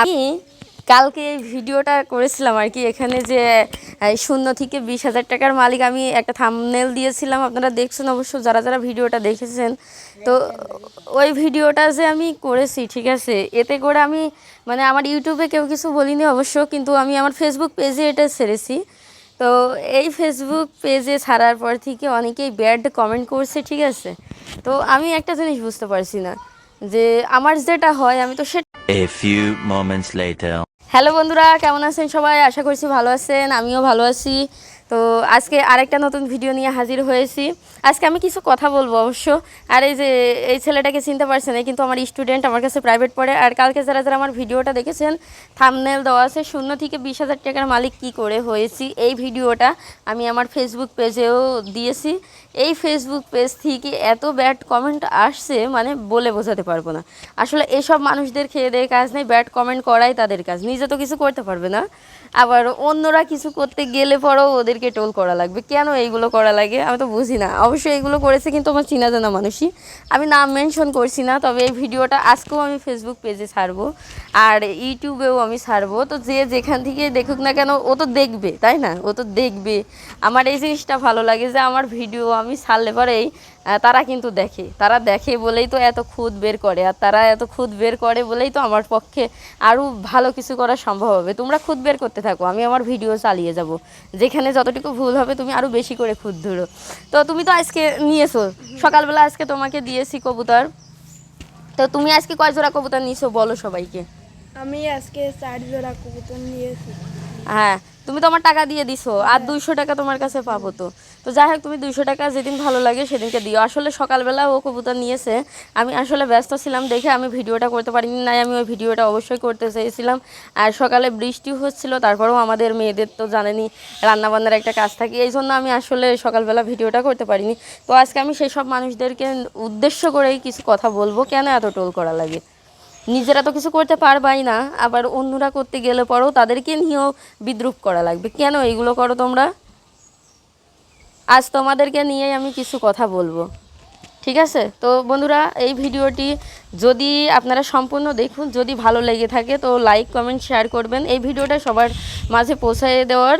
আমি কালকে এই ভিডিওটা করেছিলাম আর কি, এখানে যে শূন্য থেকে বিশ হাজার টাকার মালিক আমি একটা থামনেল দিয়েছিলাম। আপনারা দেখছেন অবশ্য, যারা যারা ভিডিওটা দেখেছেন, তো ওই ভিডিওটা যে আমি করেছি, ঠিক আছে, এতে করে আমি মানে আমার ইউটিউবে কেউ কিছু বলিনি অবশ্য, কিন্তু আমি আমার ফেসবুক পেজে এটা ছেড়েছি। তো এই ফেসবুক পেজে ছাড়ার পর থেকে অনেকেই ব্যাড কমেন্ট করছে, ঠিক আছে। তো আমি একটা জিনিস বুঝতে পারছি না, যে আমার যেটা হয়, আমি তো সেটা A few moments later. Hello বন্ধুরা, কেমন আছেন সবাই? আশা করছি ভালো আছেন, আমিও ভালো আছি। তো আজকে আরেকটা নতুন ভিডিও নিয়ে হাজির হয়েছি। আজকে আমি কিছু কথা বলব অবশ্য। আর এই যে, এই ছেলেটাকে চিনতে পারছেন কিন্তু আমার স্টুডেন্ট আমার কাছে প্রাইভেট পড়ে। আর কালকে যারা যারা আমার ভিডিওটা দেখেছেন থামনেল দেওয়া আছে, শূন্য থেকে বিশ হাজার টাকার মালিক কি করে হয়েছি, এই ভিডিওটা আমি আমার ফেসবুক পেজেও দিয়েছি। এই ফেসবুক পেজ থেকে এত ব্যাড কমেন্ট আসছে মানে বলে বোঝাতে পারব না। আসলে এসব মানুষদের খেয়ে দেয় কাজ নেই ব্যাড কমেন্ট করাই তাদের কাজ। নিজে তো কিছু করতে পারবে না। আবার অন্যরা কিছু করতে গেলে পরেও ওদেরকে টোল করা লাগবে। কেন এইগুলো করা লাগে? আমি তো বুঝি না। অবশ্যই এইগুলো করেছে কিন্তু আমার চিনা জানা মানুষই। আমি নাম মেনশন করছি না, তবে এই ভিডিওটা আজকেও আমি ফেসবুক পেজে ছাড়বো। আর ইউটিউবেও আমি ছাড়বো। তো যে যেখান থেকে দেখুক না কেন, ও তো দেখবে, তাই না? ও তো দেখবে। আমার এই জিনিসটা ভালো লাগে যে আমার ভিডিও আমি ছাড়লে পরেই তারা কিন্তু দেখে। তারা দেখে বলেই তো এত খুদ বের করে আর তারা এত খুদ বের করে বলেই তো আমার পক্ষে আরও ভালো কিছু করা সম্ভব হবে। তোমরা খুদ বের করতে থাকো আমি আমার ভিডিও চালিয়ে যাব। যেখানে যতটুকু ভুল হবে তুমি আরও বেশি করে খুদ ধরো। তো তুমি তো আজকে নিয়েছো সকালবেলা আজকে তোমাকে দিয়েছি কবুতর। তো তুমি আজকে কয় জোড়া কবুতর নিয়েছো বলো সবাইকে। আমি আজকে চার জোড়া কবুতর নিয়েছি। হ্যাঁ তুমি তো আমার টাকা দিয়ে দিছো আর দুইশো টাকা তোমার কাছে পাবো তো। তো যাই হোক, তুমি দুইশো টাকা যেদিন ভালো লাগে সেদিনকে দিও। আসলে সকালবেলা ও কবুতর নিয়েছে। আমি আসলে ব্যস্ত ছিলাম দেখে আমি ভিডিওটা করতে পারিনি, নাই আমি ওই ভিডিওটা অবশ্যই করতে চেয়েছিলাম। আর সকালে বৃষ্টি হচ্ছিল, তারপরেও আমাদের মেয়েদের তো জানেনি রান্নাবান্নার একটা কাজ থাকে, এই জন্য আমি আসলে সকালবেলা ভিডিওটা করতে পারিনি। তো আজকে আমি সেই সব মানুষদেরকে উদ্দেশ্য করেই কিছু কথা বলব, কেন এত টোল করা লাগে? নিজেরা তো কিছু করতে পারবাই না, আবার অন্যরা করতে গেলে পরেও তাদেরকে নিয়েও বিদ্রুপ করা লাগবে। কেন এইগুলো করো তোমরা? আজ তোমাদেরকে নিয়েই আমি কিছু কথা বলব। ঠিক আছে? তো বন্ধুরা এই ভিডিওটি যদি আপনারা সম্পূর্ণ দেখুন, যদি ভালো লেগে থাকে তো লাইক কমেন্ট শেয়ার করবেন। এই ভিডিওটা সবার মাঝে পৌঁছে দেওয়ার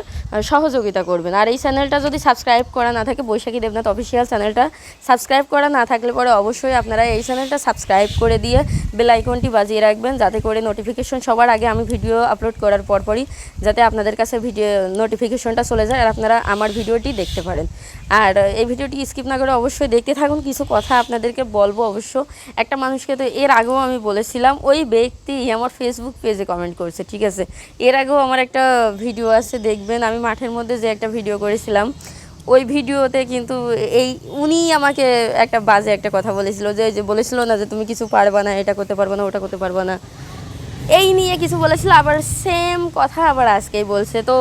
সহযোগিতা করবেন। আর এই চ্যানেলটা যদি সাবস্ক্রাইব করা না থাকে, বৈশাখী দেবনাথ অফিসিয়াল চ্যানেলটা সাবস্ক্রাইব করা না থাকলে পরে অবশ্যই আপনারা এই চ্যানেলটা সাবস্ক্রাইব করে দিয়ে বেল আইকনটি বাজিয়ে রাখবেন, যাতে করে নোটিফিকেশন সবার আগে আমি ভিডিও আপলোড করার পরপরই যাতে আপনাদের কাছে ভিডিও নোটিফিকেশনটা চলে যায় আর আপনারা আমার ভিডিওটি দেখতে পারেন। আর এই ভিডিওটি স্কিপ না করে অবশ্যই দেখতে থাকুন। কিছু কথা আপনাদেরকে বলব অবশ্য। একটা মানুষকে তো এর আগেও আমি বলেছিলাম, ওই ব্যক্তি আমার ফেসবুক পেজে কমেন্ট করছে, ঠিক আছে? এর আগেও আমার একটা ভিডিও আছে, দেখবেন, আমি মাঠের মধ্যে যে একটা ভিডিও করেছিলাম, ওই ভিডিওতে কিন্তু এই, উনি আমাকে একটা বাজে একটা কথা বলেছিল যে বলেছিল না যে, তুমি কিছু পারবা না, এটা করতে পারবা না, ওটা করতে পারবা না। এই নিয়ে কিছু বলেছিল, আবার সেম কথা আবার আজকেই বলছে। তো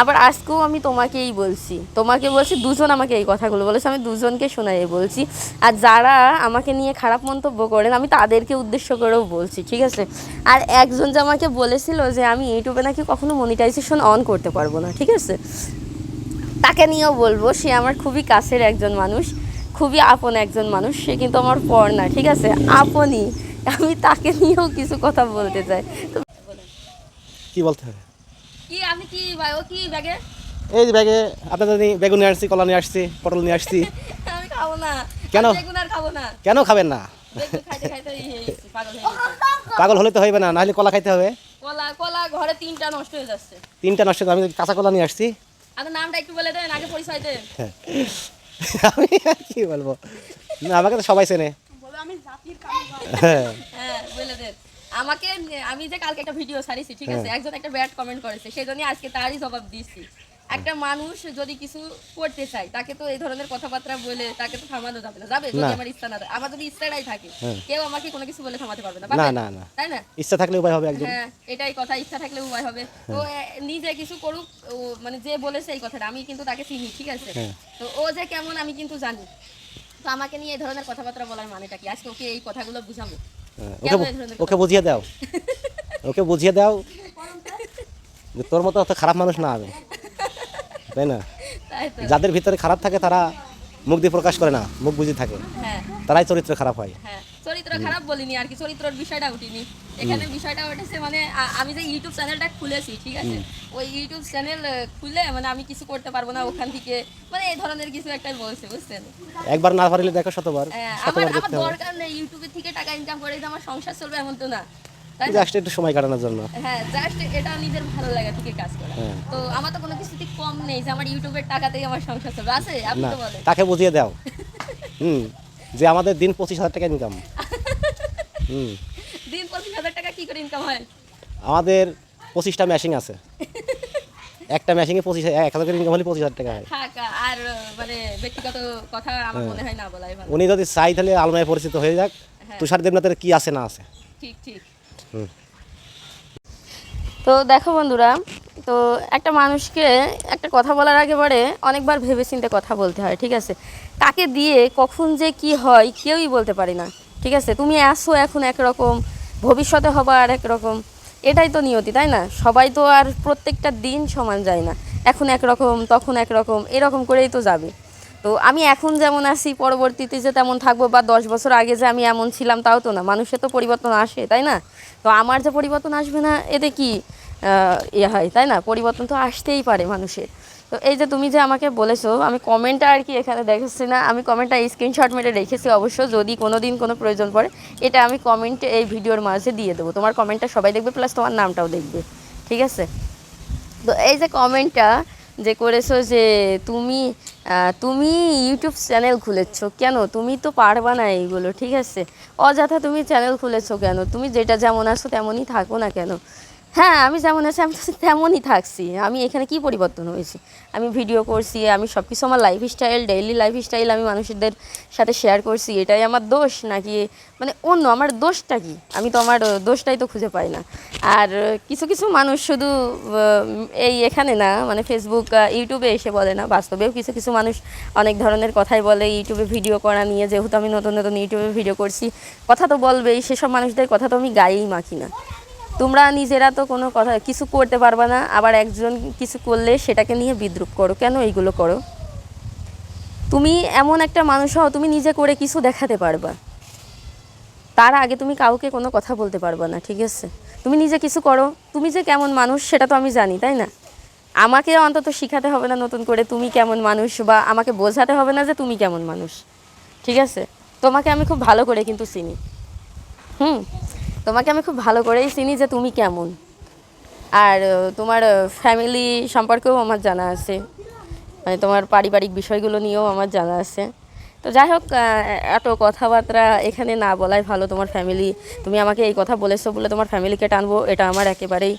আবার আজকেও আমি তোমাকেই বলছি। তোমাকে বলছি, দুজন আমাকে এই কথাগুলো বলেছে, আমি দুজনকে শোনাই বলছি। আর যারা আমাকে নিয়ে খারাপ মন্তব্য করেন, আমি তাদেরকে উদ্দেশ্য করেও বলছি, ঠিক আছে? আর একজন যে আমাকে বলেছিল যে আমি ইউটিউবে নাকি কখনো মনিটাইজেশন অন করতে পারব না, ঠিক আছে? তাকে নিয়েও বলব, সে আমার খুবই কাছের একজন মানুষ, খুবই আপন একজন মানুষ, সে কিন্তু আমার পর না, ঠিক আছে? আপনই আমি তাকে নিয়েও কিছু কথা বলতে চাই। কি বলতে হবে? কি আমি কি ও কি ব্যাগে? এই ব্যাগে আপনাদের বেগুন নিয়ে আসছি কলা নিয়ে আসছি পটল নিয়ে আসছি। আমি খাব না। কেন? বেগুন আর খাব না। কেন খাবেন না? পাগল হলে তো হইবে না নাহলে কলা খাইতে হবে। কলা কলা ঘরে তিনটা নষ্ট হয়ে যাচ্ছে। তিনটা নষ্ট আমি কাঁচা কলা নিয়ে আসছি। আপনার নামটা একটু বলে দেন আগে পরিচয় দেন। আমি কি বলব? না আমাকে তো সবাই চেনে। বলো আমি জাতির হ্যাঁ। হ্যাঁ বলে দেন আমাকে আমি যে কালকে একটা ভিডিও ছাড়িছি ঠিক আছে? একজন একটা ব্যাড কমেন্ট করেছে আজকে তারই জবাব দিচ্ছি একটা মানুষ যদি কিছু করতে চায় তাকে তো এই ধরনের কথাবার্তা বলে তাকে তো থামানো যাবে না। যাবে? যদি আমার ইচ্ছা না থাকে। আমার যদি ইচ্ছাটাই থাকে হ্যাঁ। কেউ আমাকে কোনো কিছু বলে থামাতে পারবে না। না না না। তাই না? ইচ্ছা থাকলে উপায় হবে একজন। হ্যাঁ এটাই কথা। ইচ্ছা থাকলে উপায় হবে। তো নিজে কিছু করুক ও মানে যে বলেছে এই কথাটা আমি কিন্তু তাকে চিনি ঠিক আছে? হ্যাঁ। তো ও যে কেমন আমি কিন্তু জানি। তো আমাকে নিয়ে এই ধরনের কথাবার্তা বলার মানেটা কি? আজকে ওকে এই কথাগুলো বুঝাবো। হ্যাঁ, ওকে ওকে বুঝিয়ে দাও। ওকে বুঝিয়ে দাও যে তোর মতো অত খারাপ মানুষ না আমি। তাই না? যাদের ভিতরে খারাপ থাকে তারা মুখ দিয়ে প্রকাশ করে না মুখ বুঝে থাকে। হ্যাঁ। তারাই চরিত্র খারাপ হয়। হ্যাঁ। চরিত্র খারাপ বলিনি আর কি চরিত্রের বিষয়টা উঠিনি। এখানে বিষয়টা উঠেছে মানে আমি যে ইউটিউব চ্যানেলটা খুলেছি ঠিক আছে? ওই ইউটিউব চ্যানেল খুলে মানে আমি কিছু করতে পারব না ওখান থেকে। মানে এই ধরনের কিছু একটা বলছে বুঝছেন? একবার না পারলে দেখো শতবার হ্যাঁ, আমার আমার দরকার নেই ইউটিউবের থেকে টাকা ইনকাম করে যে আমার সংসার চলবে এমন তো না। জাস্ট একটু সময় কাটানোর জন্য। হ্যাঁ জাস্ট এটা নিজের ভালো লাগা থেকে কাজ করা। হ্যাঁ। তো আমার তো কোনো কিছুতে কম নেই যে আমার ইউটিউবের টাকাতেই আমার সংসার চলবে। আছে? আপনি তো বলেন। তাকে বুঝিয়ে দাও। হুম। যে আমাদের দিন পঁচিশ হাজার টাকা ইনকাম হুম। দিন পঁচিশ হাজার টাকা কি করে ইনকাম হয়? আমাদের পঁচিশটা মেশিন আছে। একটা মেশিনে পঁচিশ এক হাজার করে ইনকাম হলে পঁচিশ হাজার টাকা হয়। আর মানে ব্যক্তিগত কথা আমার হ্যাঁ। মনে হয় না বলাই ভালো। উনি যদি চাই তাহলে আলমায় পরিচিত হয়ে যাক। হ্যাঁ। তুষার দেবনাথের কি আছে না আছে। ঠিক ঠিক। তো দেখো বন্ধুরা তো একটা মানুষকে একটা কথা বলার আগে পরে অনেকবার ভেবেচিন্তে কথা বলতে হয়, ঠিক আছে? কাকে দিয়ে, কখন যে কি হয়, কেউই বলতে পারে না, ঠিক আছে? তুমি আসো এখন একরকম, ভবিষ্যতে হবা আর একরকম। এটাই তো নিয়তি, তাই না? সবাই তো আর প্রত্যেকটা দিন সমান যায় না। এখন একরকম, তখন একরকম, এরকম করেই তো যাবে। তো আমি এখন যেমন আছি, পরবর্তীতে যে তেমন থাকব বা দশ বছর আগে যে আমি এমন ছিলাম, তাও তো না। মানুষের তো পরিবর্তন আসে, তাই না? তো আমার যে পরিবর্তন আসবে না, এতে কি? ইয়ে হয়, তাই না? পরিবর্তন তো আসতেই পারে মানুষের। তো এই যে তুমি যে আমাকে বলেছ, আমি কমেন্টটা আর কি এখানে দেখেছি না, আমি কমেন্টটা স্ক্রিনশট মেরে রেখেছি অবশ্য যদি কোনো দিন কোনো প্রয়োজন পড়ে, এটা আমি কমেন্টে এই ভিডিওর মাঝে দিয়ে দেবো। তোমার কমেন্টটা সবাই দেখবে প্লাস তোমার নামটাও দেখবে, ঠিক আছে? তো এই যে কমেন্টটা যে করেছ যে তুমি তুমি ইউটিউব চ্যানেল খুলেছো কেন? তুমি তো পারবা না এইগুলো, ঠিক আছে? অযথা তুমি চ্যানেল খুলেছো কেন? তুমি যেটা যেমন আছো তেমনই থাকো না কেন? হ্যাঁ আমি যেমন আছি, আমি তেমনই থাকছি। আমি এখানে কি পরিবর্তন হয়েছি? আমি ভিডিও করছি, আমি সব কিছু আমার life style daily life style আমি মানুষদের সাথে শেয়ার করছি। এটাই আমার দোষ নাকি? মানে অন্য, আমার দোষটা কি? আমি তো আমার দোষটাই তো খুঁজে পাই না। আর কিছু কিছু মানুষ শুধু এই এখানে না মানে ফেসবুক ইউটিউবে এসে বলে না, বাস্তবেও কিছু কিছু মানুষ অনেক ধরনের কথাই বলে ইউটিউবে ভিডিও করা নিয়ে, যেহেতু আমি নতুন নতুন ইউটিউবে ভিডিও করছি। কথা তো বলবেই, সেসব মানুষদের কথা তো আমি গায়েই মাখি না। তোমরা নিজেরা তো কোনো কথা কিছু করতে পারবা না, আবার একজন কিছু করলে সেটাকে নিয়ে বিদ্রুপ করো। কেন এইগুলো করো? তুমি এমন একটা মানুষ হও, তুমি নিজে করে কিছু দেখাতে পারবা। তার আগে তুমি কাউকে কোনো কথা বলতে পারবা না, ঠিক আছে? তুমি নিজে কিছু করো। তুমি যে কেমন মানুষ, সেটা তো আমি জানি, তাই না? আমাকে অন্তত শিখাতে হবে না নতুন করে তুমি কেমন মানুষ, বা আমাকে বোঝাতে হবে না যে তুমি কেমন মানুষ, ঠিক আছে? তোমাকে আমি খুব ভালো করে কিন্তু চিনি। হুম? তোমাকে আমি খুব ভালো করেই চিনি যে তুমি কেমন। আর তোমার ফ্যামিলি সম্পর্কেও আমার জানা আছে। মানে তোমার পারিবারিক বিষয়গুলো নিয়েও আমার জানা আছে। তো যাই হোক এত কথাবার্তা এখানে না বলাই ভালো তোমার ফ্যামিলি তুমি আমাকে এই কথা বলেছ বলে তোমার ফ্যামিলিকে টানবো, এটা আমার একেবারেই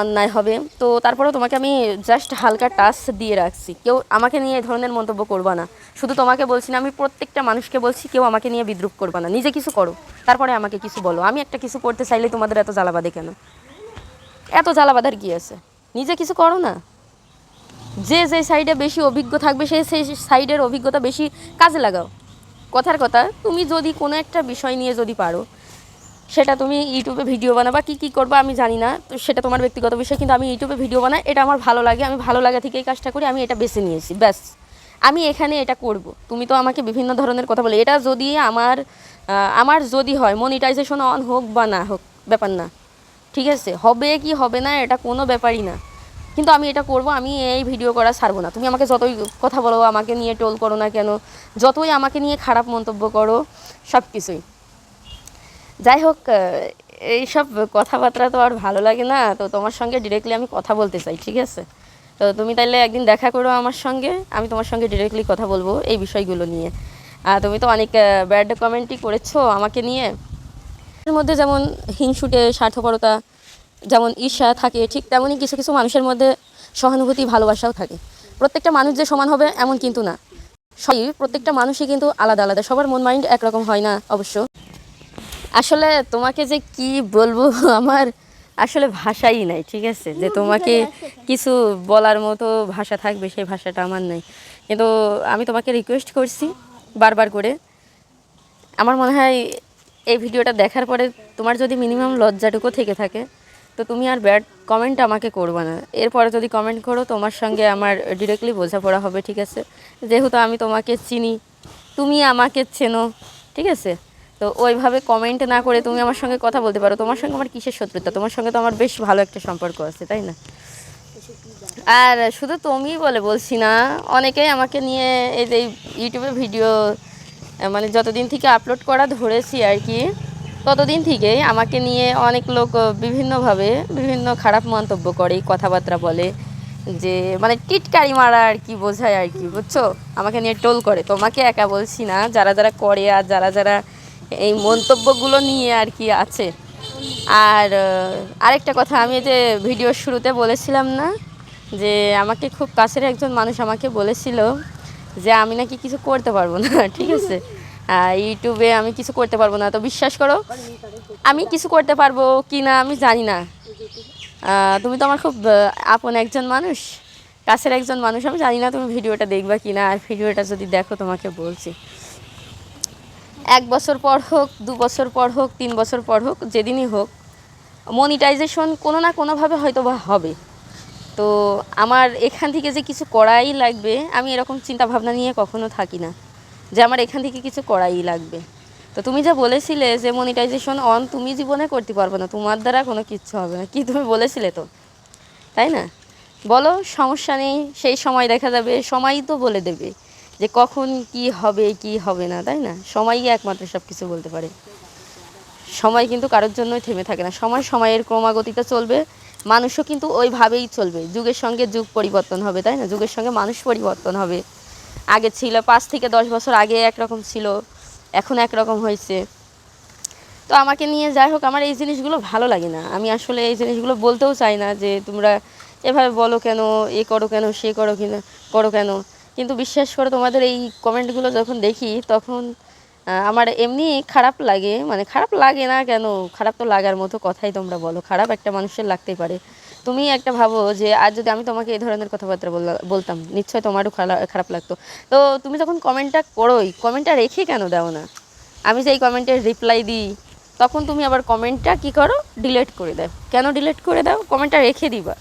অন্যায় হবে। তো তারপরেও তোমাকে আমি জাস্ট হালকা টাচ দিয়ে রাখছি। কেউ আমাকে নিয়ে এই ধরনের মন্তব্য করবা না। শুধু তোমাকে বলছি না, আমি প্রত্যেকটা মানুষকে বলছি, কেউ আমাকে নিয়ে বিদ্রুপ করবা না। নিজে কিছু করো, তারপরে আমাকে কিছু বলো। আমি একটা কিছু করতে চাইলে তোমাদের এত জ্বালাবাদে কেন? এত জ্বালাবাদার কি আছে? নিজে কিছু করো না। যে যে সাইডে বেশি অভিজ্ঞ থাকবে সেই সেই সাইডের অভিজ্ঞতা বেশি কাজে লাগাও। কথার কথা, তুমি যদি কোনো একটা বিষয় নিয়ে যদি পারো সেটা তুমি ইউটিউবে ভিডিও বানাবা, কি কি করবা আমি জানি না, তো সেটা তোমার ব্যক্তিগত বিষয়, কিন্তু আমি ইউটিউবে ভিডিও বানাই, এটা আমার ভালো লাগে, আমি ভালো লাগা থেকে এই কাজটা করি, আমি এটা বেছে নিয়েছি, ব্যাস। আমি এখানে এটা করব। তুমি তো আমাকে বিভিন্ন ধরনের কথা বলে, এটা যদি আমার আমার যদি হয় মনিটাইজেশন অন হোক বা না হোক, ব্যাপার না, ঠিক আছে? হবে কি হবে না, এটা কোনো ব্যাপারই না। কিন্তু আমি এটা করব, আমি এই ভিডিও করা ছাড়বো না। তুমি আমাকে যতই কথা বলো, আমাকে নিয়ে টোল করো না কেন, যতই আমাকে নিয়ে খারাপ মন্তব্য করো সব কিছুই যাই হোক এইসব কথাবার্তা তো আর ভালো লাগে না। তো তোমার সঙ্গে ডিরেক্টলি আমি কথা বলতে চাই, ঠিক আছে? তো তুমি তাইলে একদিন দেখা করো আমার সঙ্গে। আমি তোমার সঙ্গে ডিরেক্টলি কথা বলব এই বিষয়গুলো নিয়ে। আর তুমি তো অনেক ব্যাড কমেন্টই করেছ আমাকে নিয়ে। এর মধ্যে যেমন হিংসুটে, স্বার্থপরতা, যেমন ঈর্ষা থাকে, ঠিক তেমনই কিছু কিছু মানুষের মধ্যে সহানুভূতি, ভালোবাসাও থাকে। প্রত্যেকটা মানুষ যে সমান হবে এমন কিন্তু না। সবই প্রত্যেকটা মানুষই কিন্তু আলাদা আলাদা। সবার মন মাইন্ড একরকম হয় না, অবশ্য। আসলে তোমাকে যে কি বলব আমার আসলে ভাষাই নাই ঠিক আছে? যে তোমাকে কিছু বলার মতো ভাষা থাকবে সেই ভাষাটা আমার নাই। কিন্তু আমি তোমাকে রিকোয়েস্ট করছি বারবার করে। আমার মনে হয় এই ভিডিওটা দেখার পরে তোমার যদি মিনিমাম লজ্জাটুকু থেকে থাকে তো তুমি আর ব্যাড কমেন্ট আমাকে করবে না। এরপরে যদি কমেন্ট করো তোমার সঙ্গে আমার ডিরেক্টলি বোঝাপড়া হবে ঠিক আছে? যেহেতু আমি তোমাকে চিনি তুমি আমাকে চেনো ঠিক আছে? তো ওইভাবে কমেন্ট না করে তুমি আমার সঙ্গে কথা বলতে পারো। তোমার সঙ্গে আমার কিসের শত্রুতা? তোমার সঙ্গে তো আমার বেশ ভালো একটা সম্পর্ক আছে, তাই না? আর শুধু তুমি বলে বলছি না, অনেকেই আমাকে নিয়ে এই যে ইউটিউবে ভিডিও মানে যতদিন থেকে আপলোড করা ধরেছি আর কি, ততদিন থেকেই আমাকে নিয়ে অনেক লোক বিভিন্নভাবে বিভিন্ন খারাপ মন্তব্য করে কথাবার্তা বলে, যে মানে টিটকারি মারা আর কি বোঝায় আর কি, বুঝছ? আমাকে নিয়ে টোল করে। তোমাকে একা বলছি না, যারা যারা করে আর যারা যারা এই মন্তব্যগুলো নিয়ে আর কি আছে। আর আরেকটা কথা, আমি যে ভিডিওর শুরুতে বলেছিলাম না, যে আমাকে খুব কাছের একজন মানুষ আমাকে বলেছিল যে আমি নাকি কিছু করতে পারব না, ঠিক আছে? ইউটিউবে আমি কিছু করতে পারব না, তো বিশ্বাস করো, আমি কিছু করতে পারব কি না আমি জানি না। তুমি তো আমার খুব আপন একজন মানুষ, কাছের একজন মানুষ, আমি জানি না তুমি ভিডিওটা দেখবা কি না আর ভিডিওটা যদি দেখো তোমাকে বলছি। এক বছর পর হোক, দু বছর পর হোক, তিন বছর পর হোক, যেদিনই হোক মনিটাইজেশন কোনো না কোনোভাবে হয়তো বা হবে। তো আমার এখান থেকে যে কিছু করাই লাগবে, আমি এরকম চিন্তা ভাবনা নিয়ে কখনো থাকি না যে আমার এখান থেকে কিছু করাই লাগবে। তো তুমি যা বলেছিলে যে মনিটাইজেশন অন তুমি জীবনে করতে পারবে না, তোমার দ্বারা কোনো কিচ্ছু হবে না, কি তুমি বলেছিলে তো? তাই না? বলো, সমস্যা নেই, সেই সময় দেখা যাবে, সময়ই তো বলে দেবে। যে কখন কি হবে কি হবে না, তাই না? সময়ই একমাত্র সব কিছু বলতে পারে। সময় কিন্তু কারোর জন্যই থেমে থাকে না। সময় সময়ের ক্রমাগতিতে চলবে। মানুষও কিন্তু ওইভাবেই চলবে। যুগের সঙ্গে যুগ পরিবর্তন হবে, তাই না? যুগের সঙ্গে মানুষ পরিবর্তন হবে। আগে ছিল, পাঁচ থেকে দশ বছর আগে একরকম ছিল, এখন একরকম হয়েছে। তো আমাকে নিয়ে যাই হোক, আমার এই জিনিসগুলো ভালো লাগে না। আমি আসলে এই জিনিসগুলো বলতেও চাই না যে তোমরা এভাবে বলো কেন, এ করো কেন, সে করো কিনা, করো কেন। কিন্তু বিশ্বাস করে, তোমাদের এই কমেন্টগুলো যখন দেখি, তখন আমার এমনি খারাপ লাগে। মানে খারাপ লাগে না কেন? খারাপ তো লাগার মতো কথাই তোমরা বলো। খারাপ একটা মানুষের লাগতেই পারে। তুমি একটা ভাবো যে, আজ যদি আমি তোমাকে এই ধরনের কথাবার্তা বলতাম নিশ্চয়ই তোমারও খারা- খারাপ লাগতো। তো তুমি যখন কমেন্টটা করোই কমেন্টটা রেখে কেন দাও না? আমি যে এই কমেন্টের রিপ্লাই দিই। তখন তুমি আবার কমেন্টটা কি করো? ডিলেট করে দাও। কেন ডিলেট করে দাও? কমেন্টটা রেখে দিবা।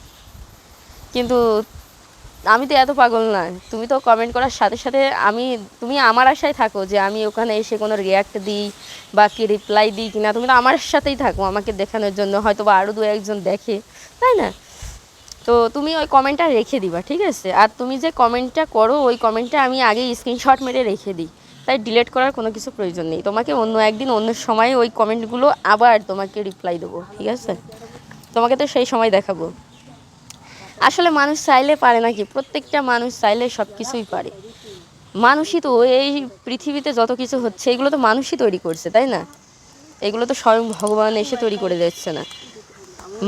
কিন্তু আমি তো এত পাগল না। তুমি তো কমেন্ট করার সাথে সাথে আমি, তুমি আমার আশায় থাকো যে আমি ওখানে এসে কোনো রিয়াক্ট দিই বা কি রিপ্লাই দিই কিনা। তুমি তো আমার সাথেই থাকো, আমাকে দেখানোর জন্য। হয়তো বা আরও দু একজন দেখে, তাই না? তো তুমি ওই কমেন্টটা রেখে দিবা, ঠিক আছে? আর তুমি যে কমেন্টটা করো, ওই কমেন্টটা আমি আগে স্ক্রিনশট মেরে রেখে দিই। তাই ডিলিট করার কোনো কিছু প্রয়োজন নেই। তোমাকে অন্য একদিন, অন্য সময় ওই কমেন্টগুলো আবার তোমাকে রিপ্লাই দেবো, ঠিক আছে? তোমাকে তো সেই সময় দেখাবো। আসলে মানুষ চাইলে পারে নাকি? প্রত্যেকটা মানুষ চাইলে সব কিছুই পারে। মানুষই তো এই পৃথিবীতে যত কিছু হচ্ছে, এগুলো তো মানুষই তৈরি করছে, তাই না? এগুলো তো স্বয়ং ভগবান এসে তৈরি করে দিচ্ছে না।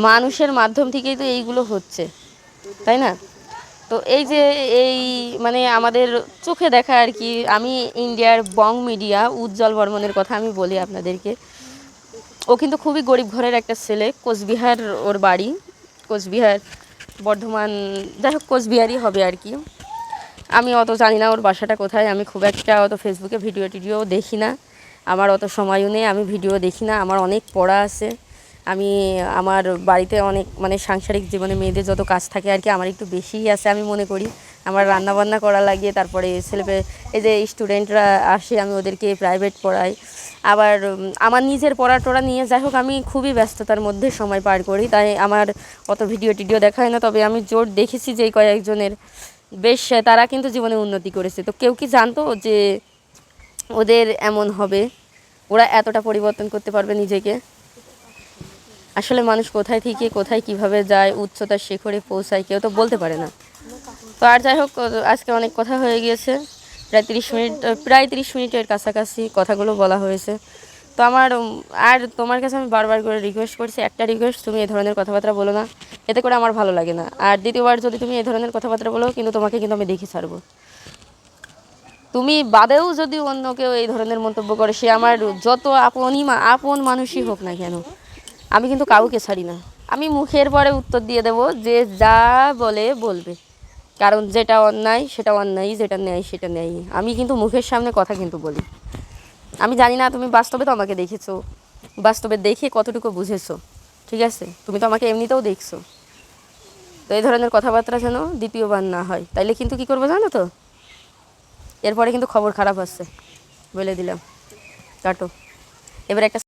মানুষের মাধ্যম থেকেই তো এইগুলো হচ্ছে, তাই না? তো এই যে এই মানে আমাদের চোখে দেখা আর কি, আমি ইন্ডিয়ার বং মিডিয়া, উজ্জ্বল বর্মনের কথা আমি বলি আপনাদেরকে। ও কিন্তু খুবই গরিব ঘরের একটা ছেলে, কোচবিহার ওর বাড়ি, কোচবিহার। বর্ধমান, যাই হোক, কোচবিহারই হবে আর কি। আমি অত জানি না ওর বাসাটা কোথায়, আমি খুব একটা অত ফেসবুকে ভিডিও টিডিও দেখি না। আমার অত সময়ও নেই, আমি ভিডিও দেখি না, আমার অনেক পড়া আছে। আমি, আমার বাড়িতে অনেক মানে সাংসারিক জীবনে মেয়েদের যত কাজ থাকে আর কি, আমার একটু বেশিই আছে আমি মনে করি। আমার রান্না বান্না করা লাগে তারপরে ছেলে এই যে স্টুডেন্টরা আসে, আমি ওদেরকে প্রাইভেট পড়াই। আবার আমার নিজের পড়া টড়া নিয়ে যাই হোক, আমি খুবই ব্যস্ততার মধ্যে সময় পার করি। তাই আমার অত ভিডিও টিডিও দেখা হয় না, তবে আমি জোর দেখেছি যে কয়েকজনের। বেশ, তারা কিন্তু জীবনে উন্নতি করেছে। তো কেউ কি জানতো যে ওদের এমন হবে? ওরা এতটা পরিবর্তন করতে পারবে নিজেকে? আসলে মানুষ কোথায় থেকে কোথায় কীভাবে যায়, উচ্চতার শিখরে পৌঁছায়, কেউ তো বলতে পারে না। তো আর যাই হোক, আজকে অনেক কথা হয়ে গিয়েছে। প্রায় তিরিশ মিনিট, প্রায় তিরিশ মিনিটের কাছাকাছি কথাগুলো বলা হয়েছে। তো আমার আর তোমার কাছে আমি বারবার করে রিকোয়েস্ট করছি, একটা রিকোয়েস্ট তুমি এ ধরনের কথাবার্তা বলো না। এতে করে আমার ভালো লাগে না। আর দ্বিতীয়বার যদি তুমি এ ধরনের কথাবার্তা বলো, কিন্তু তোমাকে কিন্তু আমি দেখে ছাড়বো। তুমি বাদেও যদি অন্য কেউ এই ধরনের মন্তব্য করে, সে আমার যত আপনই আপন মানুষই হোক না কেন, আমি কিন্তু কাউকে ছাড়ি না। আমি মুখের পরে উত্তর দিয়ে দেব যে যা বলে বলবে। কারণ যেটা অন্যায়, সেটা অন্যায় যেটা ন্যায়, সেটা ন্যায় আমি কিন্তু মুখের সামনে কথা কিন্তু বলি। আমি জানি না, তুমি বাস্তবে তো আমাকে দেখেছ। বাস্তবে দেখে কতটুকু বুঝেছ, ঠিক আছে? তুমি তো আমাকে এমনিতেও দেখছ। তো এই ধরনের কথাবার্তা যেন দ্বিতীয়বার না হয়। তাইলে কিন্তু কি করব জানো তো? এরপরে কিন্তু খবর খারাপ আসছে, বলে দিলাম। কাটো। এবার একটা